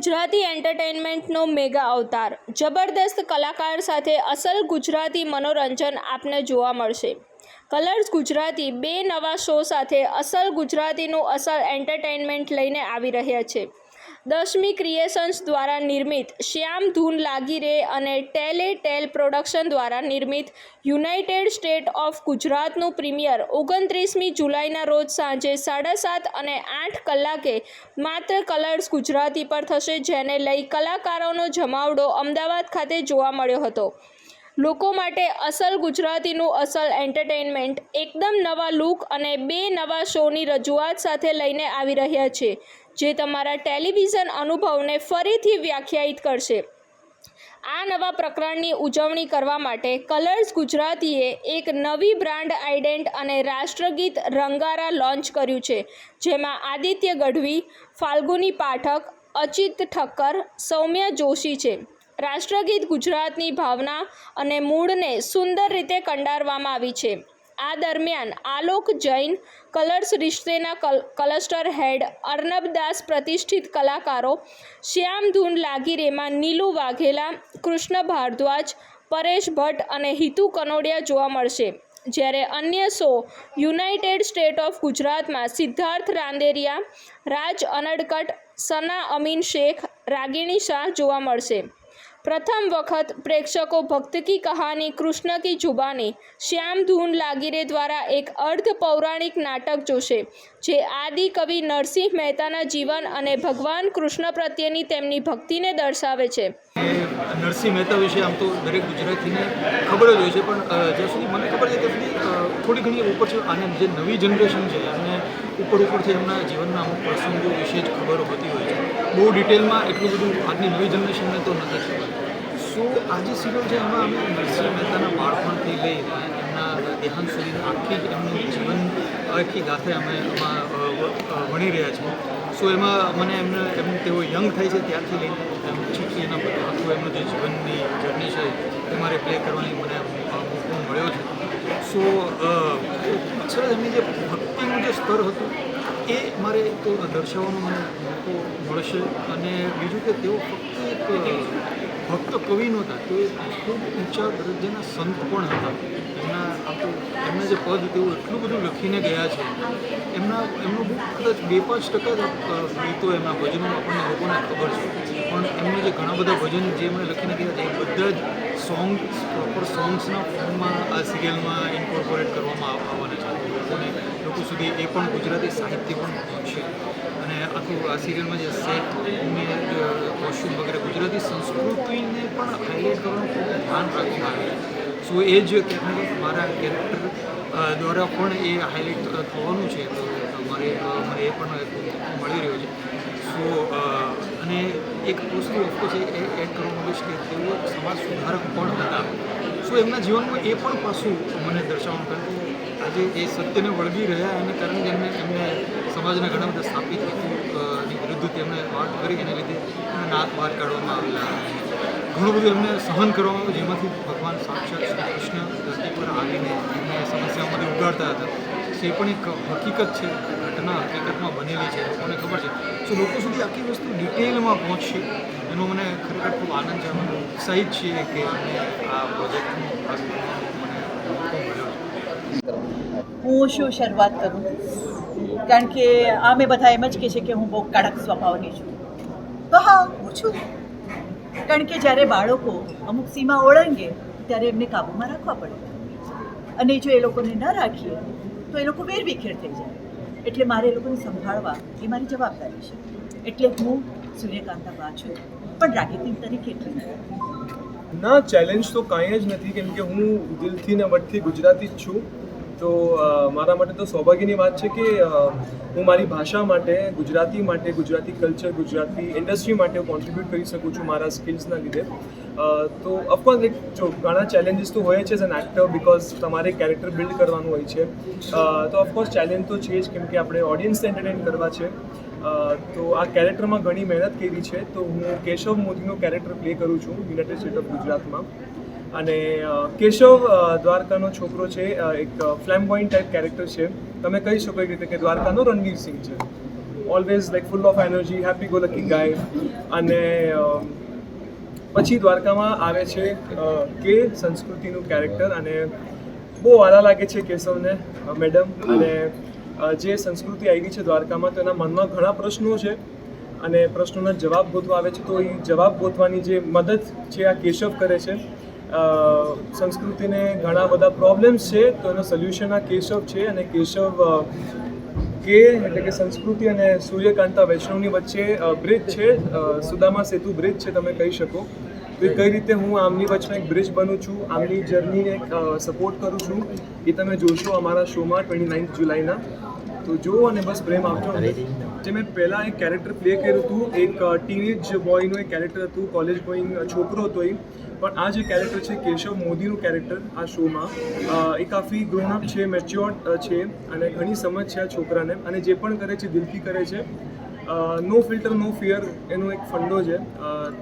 Gujarati એન્ટરટેઇનમેન્ટનો mega અવતાર. જબરદસ્ત કલાકાર સાથે અસલ ગુજરાતી મનોરંજન આપને જોવા મળશે. કલર્સ ગુજરાતી બે નવા શો સાથે અસલ ગુજરાતીનું અસલ એન્ટરટેઇનમેન્ટ લઈને આવી રહ્યા છે. દશમી ક્રિએશન્સ દ્વારા નિર્મિત શ્યામ ધૂન લાગી રે અને ટેલે ટેલ પ્રોડક્શન દ્વારા નિર્મિત યુનાઇટેડ સ્ટેટ ઓફ ગુજરાતનું પ્રીમિયર ઓગણત્રીસમી જુલાઈના રોજ સાંજે સાડા સાત અને આઠ કલાકે માત્ર કલર્સ ગુજરાતી પર થશે, જેને લઈ કલાકારોનો જમાવડો અમદાવાદ ખાતે જોવા મળ્યો હતો. લોકો માટે અસલ ગુજરાતીનું અસલ એન્ટરટેઇનમેન્ટ એકદમ નવા લુક અને બે નવા શોની રજૂઆત સાથે લઈને આવી રહ્યા છે. જે તમારા ટેલિવિઝન અનુભવને ફરીથી વ્યાખ્યાયિત કરશે. આ નવા પ્રકરણની ઉજવણી કરવા માટે કલર્સ ગુજરાતીએ એક નવી બ્રાન્ડ આઇડેન્ટ અને રાષ્ટ્રગીત રંગારા લોન્ચ કર્યું છે, જેમાં આદિત્ય ગઢવી, ફાલ્ગુની પાઠક, અચિત ઠક્કર, સૌમ્ય જોશી છે. રાષ્ટ્રગીત ગુજરાતની ભાવના અને મૂળને સુંદર રીતે કંડારવામાં આવી છે. આ દરમિયાન આલોક જૈન કલર્સ રિશ્તેના કલ, ક્લસ્ટર હેડ અર્નબદાસ પ્રતિષ્ઠિત કલાકારો શ્યામ ધૂન લાગીરેમાં નીલુ વાઘેલા, કૃષ્ણ ભારદ્વાજ, પરેશ ભટ્ટ અને હિતુ કનોડિયા જોવા મળશે. જ્યારે અન્ય શો યુનાઇટેડ સ્ટેટ ઓફ ગુજરાતમાં સિદ્ધાર્થ રાંદેરિયા, રાજ અનડકટ, સના અમીન શેખ, રાગિણી શાહ જોવા મળશે. પ્રથમ વખત પ્રેક્ષકો ભક્ત કી કહાની, કૃષ્ણ કી જુબાની, શ્યામ ધૂન લાગીરે દ્વારા એક અર્ધ પૌરાણિક નાટક જોશે, જે આદિ કવિ નરસિંહ મહેતાના જીવન અને ભગવાન કૃષ્ણ પ્રત્યેની તેમની ભક્તિને દર્શાવે છે. નરસિંહ મહેતા વિશે આમ તો દરેક ગુજરાતીને ખબર જ હોય છે, પણ જ્યાં સુધી મને ખબર છે ત્યાં સુધી થોડી ઘણી ઉપર છે અને જે નવી જનરેશન છે એમને ઉપર ઉપરથી એમના જીવનના અમુક પ્રસંગો વિશે જ ખબર હોતી હોય છે. બહુ ડિટેલમાં એટલું બધું આજની નવી જનરેશનને તો નથી ખબર. સો આ જે સિરિયલ છે એમાં અમે નરસિંહ મહેતાના બાળપણથી લઈ એમના દેહાંત સુધી આખી એમનું જીવન આખી ગાથે અમે એમાં અ, વ- અ, ભણી રહ્યા છીએ. સો એમાં મને એમને એમ તેઓ યંગ થાય છે ત્યારથી લઈને એમ ચીકી એના બધું આખું એમનું જે જીવનની જર્ની છે એ મારે પ્લે કરવાની મને મોકો મળ્યો છે. સો એમની જે ભક્તિનું જે સ્તર હતું, એ મારે તો દર્શાવવાનો મને મોકો મળશે. અને બીજું કે તેઓ ફક્ત એક ભક્ત કવિ નહોતા, તેઓ ખૂબ ઊંચા દરજ્જાના સંત પણ હતા. એમના આપણું એમના જે પદ તેઓ એટલું બધું લખીને ગયા છે. એમના, એમનું બહુ કદાચ બે પાંચ ટકા ગીતો એમના ભજનો આપણને લોકોને ખબર છે. પણ એમને જે ઘણા બધા ભજન જે એમણે લખીને ગયા છે, એ બધા જ સોંગ પ્રોપર સોંગ્સના ફોર્મમાં આ સિરિયલમાં ઇન્કોર્પોરેટ કરવામાં આવવાના છે. લોકોને, લોકો સુધી એ પણ ગુજરાતી સાહિત્ય પણ પહોંચશે અને આખું આ સિરિયલમાં જે સેટ કોસ્ટ્યુમ વગેરે, ગુજરાતી સંસ્કૃતિને પણ હાઇલાઇટ કરવાનું ખૂબ ધ્યાન રાખવામાં આવે સો એ જ મારા કેરેક્ટર દ્વારા પણ એ હાઇલાઇટ થવાનું છે. તો મારે મને એ પણ મળી રહ્યો છે. સો અને એક વસ્તુ ઓફકોર્સ એ એડ કરવા છે કે તેઓ સમાજ સુધારક પણ હતા. સો એમના જીવનમાં એ પણ પાસું મને દર્શાવવાનું કારણ કે આજે એ સત્યને વળગી રહ્યા અને કારણ કે એમને એમને સમાજના ઘણા બધા સ્થાપિત હેતુની વિરુદ્ધ તેમણે વાત કરી એને લીધે નાક બહાર કાઢવામાં આવેલા. ઘણું બધું એમને સહન કરવામાં જેમાંથી ભગવાન સાક્ષાત શ્રી કૃષ્ણ ધરતી પર આવીને એમને સમસ્યાઓમાંથી ઉગાડતા હતા. તે પણ એક હકીકત છે. ઘટના હકીકતમાં બનેલી છે લોકોને ખબર છે. સો લોકો સુધી આખી વસ્તુ ડિટેલમાં પહોંચશે. એનો મને ખરેખર ખૂબ આનંદ છે. અમે ઉત્સાહિત છીએ કે અમે આ પ્રોજેક્ટનો ભાગ હું શું શરૂઆત કરું? કારણ કે અમે બધા એમ જ કહે છે કે હું બહુ કડક સ્વભાવની છું. તો હા, હું છું. કારણ કે જ્યારે બાળકો અમુક સીમા ઓળંગે, ત્યારે એમને કાબૂમાં રાખવા પડે. અને જો એ લોકોને ન રાખીએ, તો એ લોકો વેરવિખેર થઈ જાય. એટલે મારે એ લોકોને સંભાળવા એ મારી જવાબદારી છે. એટલે હું સૂર્યકાંતા બા છું. પણ રાગીતિક તરીકે એટલી નથી. ના ચેલેન્જ તો કાંઈ જ નથી. કેમ કે હું દિલથી ને વટથી ગુજરાતી જ છું. તો મારા માટે તો સૌભાગ્યની વાત છે કે હું મારી ભાષા માટે, ગુજરાતી માટે, ગુજરાતી કલ્ચર, ગુજરાતી ઇન્ડસ્ટ્રી માટે કોન્ટ્રીબ્યુટ કરી શકું છું મારા સ્કિલ્સના લીધે. તો ઓફકોર્સ એક, જો, ઘણા ચેલેન્જીસ તો હોય છે એઝ એન એક્ટર બિકોઝ તમારે કેરેક્ટર બિલ્ડ કરવાનું હોય છે. તો ઓફકોર્સ ચેલેન્જ તો છે જ કેમ કે આપણે ઓડિયન્સને એન્ટરટેન કરવા છે. તો, આ કેરેક્ટરમાં ઘણી મહેનત કરી છે. તો, હું કેશવ મોદીનો કેરેક્ટર પ્લે કરું છું યુનાઇટેડ સ્ટેટ ઓફ ગુજરાતમાં અને કેશવ દ્વારકાનો છોકરો છે એક ફ્લેમ પોઈન્ટ ટાઈપ કેરેક્ટર છે. તમે કહી શકો એ રીતે કે દ્વારકાનો રણવીર સિંહ છે. Always like full of energy happy go lucky guy અને પછી દ્વારકામાં આવે છે કે સંસ્કૃતિનું કેરેક્ટર અને બહુ વાલા લાગે છે કેશવને મેડમ અને જે સંસ્કૃતિ આવી છે દ્વારકામાં તો એના મનમાં ઘણા પ્રશ્નો છે. અને પ્રશ્નોના જવાબ ગોતવા આવે છે, તો એ જવાબ ગોતવાની જે મદદ છે આ કેશવ કરે છે સંસ્કૃતિને ઘણા બધા પ્રોબ્લેમ્સ છે તો એનો સોલ્યુશન આ કેશવ છે અને કેશવ કે એટલે કે સંસ્કૃતિ અને સૂર્યકાંતા વૈષ્ણવની વચ્ચે બ્રિજ છે સુદામા સેતુ બ્રિજ છે તમે કહી શકો. તો એ કઈ રીતે હું આમની વચ્ચે એક બ્રિજ બનું છું આમની જર્નીને સપોર્ટ કરું છું એ તમે જોશો અમારા શોમાં ટ્વેન્ટી નાઇન્થ જુલાઈના. તો જુઓ અને બસ પ્રેમ આપજો. જે મેં પહેલાં એક કેરેક્ટર પ્લે કર્યું હતું એક ટીનેજ બોયનું એક કેરેક્ટર હતું કોલેજ ગોઈંગ છોકરો હતો એ. પણ આ જે કેરેક્ટર છે કેશવ મોદીનું કેરેક્ટર આ શોમાં એ કાફી ગ્રોનઅપ છે મેચ્યોર્ડ છે અને ઘણી સમજ છે આ છોકરાને અને જે પણ કરે છે દિલથી કરે છે. નો ફિલ્ટર નો ફિયર એનો એક ફંડો છે.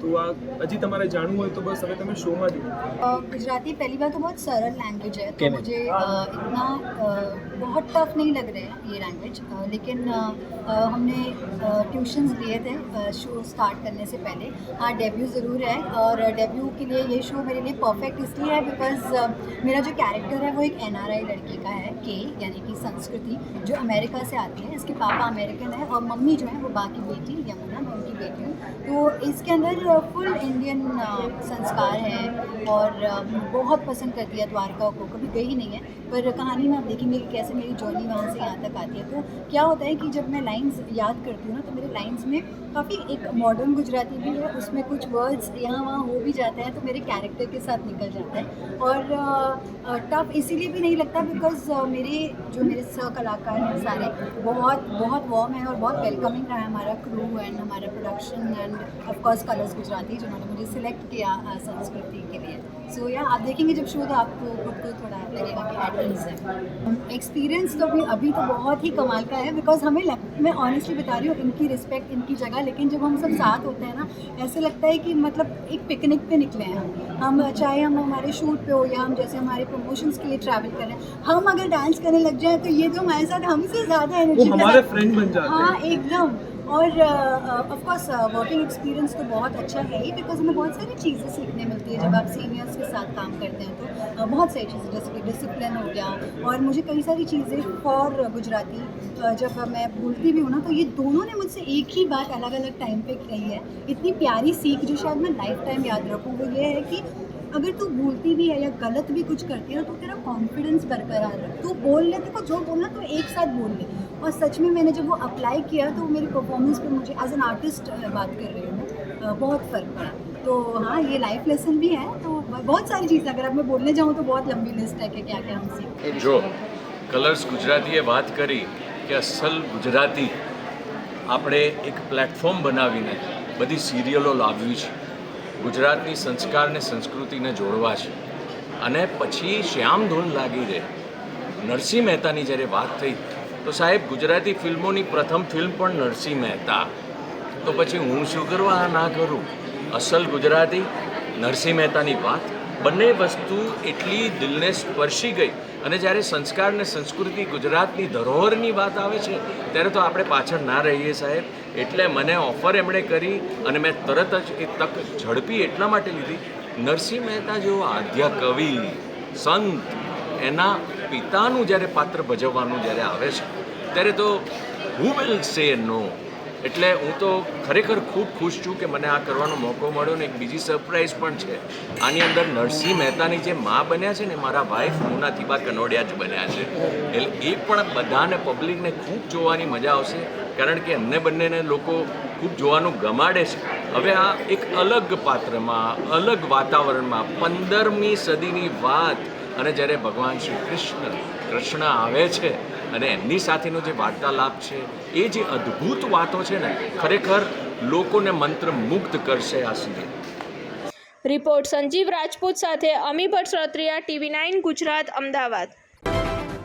તો આ હજી તમારે જાણવું હોય તો બસ હવે તમે શોમાં જુઓ. ગુજરાતી પહેલી વાર તો બહુ સરળ લેંગ્વેજ છે. તો મુજે बहुत टफ नहीं लग रहे हैं ये लैंग्वेज लेकिन अ, अ, हमने ट्यूशंस लिए थे शो स्टार्ट करने से पहले। हाँ डेब्यू ज़रूर है और डेब्यू के लिए ये शो मेरे लिए परफेक्ट इसलिए है बिकॉज़ मेरा जो कैरेक्टर है वो एक एन लड़के का है के यानी कि संस्कृति जो अमेरिका से आती है। इसके पापा अमेरिकन है और मम्मी जो है वो बाकी बेटी यमुना बेटी हूँ। तो इसके अंदर फुल इंडियन संस्कार है और बहुत पसंद करती है द्वारका को। कभी गई नहीं है, पर कहानी में आप देखेंगे कि कैसे मेरी जर्नी वहाँ से यहाँ तक आती है। तो क्या होता है कि जब मैं लाइंस याद करती हूँ ना तो मेरे लाइन्स में काफ़ी एक मॉडर्न गुजराती भी है, उसमें कुछ वर्ड्स यहाँ वहाँ हो भी जाते हैं तो मेरे कैरेक्टर के साथ निकल जाता है। और टफ इसीलिए भी नहीं लगता बिकॉज़ मेरे जो मेरे सह कलाकार हैं सारे, बहुत बहुत वॉर्म है और बहुत वेलकमिंग रहा है हमारा क्रू एंड हमारा production and of course Colors Gujarati जिन्होंने मुझे सिलेक्ट किया संस्कृति के लिए. सो या आप देखेंगे जब शो तो आपको खुद को थोड़ा लगेगा कि ईज है. एक्सपीरियंस तो अभी अभी तो बहुत ही कमाल का है बिकॉज़ हमें लग, मैं ऑनेस्टली बता रही हूँ इनकी रिस्पेक्ट इनकी जगह लेकिन जब हम सब साथ होते हैं ना ऐसे लगता है कि मतलब एक पिकनिक पे निकले हैं हम. हम चाहे हम हमारे शूट पे हो या हम जैसे हमारे प्रमोशंस के लिए ट्रैवल कर हैं हम अगर डांस करने लग जाए तो ये जो हमारे साथ हमसे ज़्यादा एनर्जी हमारे फ्रेंड बन जाते हैं हाँ। एकदम. और ऑफ़ कोर्स वर्किंग एक्सपीरियंस तो बहुत अच्छा है ही बिकॉज़ हमें बहुत सारी चीज़ें सीखने मिलती है जब आप सीनियर्स के साथ काम करते हैं तो uh, बहुत सारी चीज़ें जैसे कि डिसिप्लिन हो गया और मुझे कई सारी चीज़ें फॉर गुजराती uh, जब मैं बोलती भी हूँ ना तो ये दोनों ने मुझसे एक ही बात अलग अलग टाइम पे कही है इतनी प्यारी सीख जो शायद मैं लाइफ टाइम याद रखूँ वो ये है कि अगर तू बोलती भी है या गलत भी कुछ करती है ना तो तेरा कॉन्फिडेंस बरकरार रख तू बोल ले तेरे को जो बोलना तो एक साथ बोल ले और सच में मैंने जब वो अप्लाई किया तो मेरी परफॉर्मेंस पे मुझे एज एन आर्टिस्ट बात कर रही हूँ मैं, अ, बहुत फ़र्क पड़ा तो हाँ ये लाइफ लेसन भी है तो बहुत सारी चीज़ें अगर अब मैं बोलने जाऊँ तो बहुत लंबी लिस्ट है कि क्या क्या हम सीख જો કલર્સ ગુજરાતીએ વાત કરી કે અસલ ગુજરાતી આપણે એક પ્લેટફોર્મ બનાવીને બધી સિરિયલો લાવ્યું છે ગુજરાતની સંસ્કાર ને સંસ્કૃતિને જોડવા છે. અને પછી શ્યામ ધૂન લાગી રહે. નરસિંહ મહેતાની જ્યારે વાત થઈ, તો સાહેબ ગુજરાતી ફિલ્મોની પ્રથમ ફિલ્મ પણ નરસિંહ મહેતા. તો પછી હું શું કરવા ના કરું. અસલ ગુજરાતી, નરસિંહ મહેતાની વાત. બંને વસ્તુ એટલી દિલને સ્પર્શી ગઈ. અને જ્યારે સંસ્કાર ને સંસ્કૃતિ ગુજરાતની ધરોહરની વાત આવે છે, ત્યારે તો આપણે પાછળ ના રહીએ સાહેબ. એટલે મને ઓફર એમણે કરી અને મેં તરત જ એ તક ઝડપી એટલા માટે લીધી. નરસિંહ મહેતા જેવો આદ્ય કવિ, સંત, એના પિતાનું જ્યારે પાત્ર ભજવવાનું જ્યારે આવે છે, ત્યારે તો હુ વિલ સે નો એટલે હું તો ખરેખર ખૂબ ખુશ છું કે મને આ કરવાનો મોકો મળ્યો ને એક બીજી સરપ્રાઈઝ પણ છે. આની અંદર નરસિંહ મહેતાની જે મા બન્યા છે ને મારા વાઈફ મુના થીબા કનોડિયા જ બન્યા છે. એટલે એ પણ બધાને પબ્લિકને ખૂબ જોવાની મજા આવશે. કારણ કે એમને બંનેને લોકો ખૂબ જોવાનું ગમાડે છે. હવે આ એક અલગ પાત્રમાં, અલગ વાતાવરણમાં પંદરમી સદીની વાત અને જ્યારે ભગવાન શ્રી કૃષ્ણ કૃષ્ણ આવે છે અને એમની સાથેનો જે વાર્તાલાપ છે, એ જે અદ્ભુત વાતો છે ને, ખરેખર લોકોને મંત્ર મુક્ત કરશે આ સિરિયલ રિપોર્ટ સંજીવ રાજપૂત સાથે અમી ભટ્ટ ટીવી નાઇન, ગુજરાત, અમદાવાદ.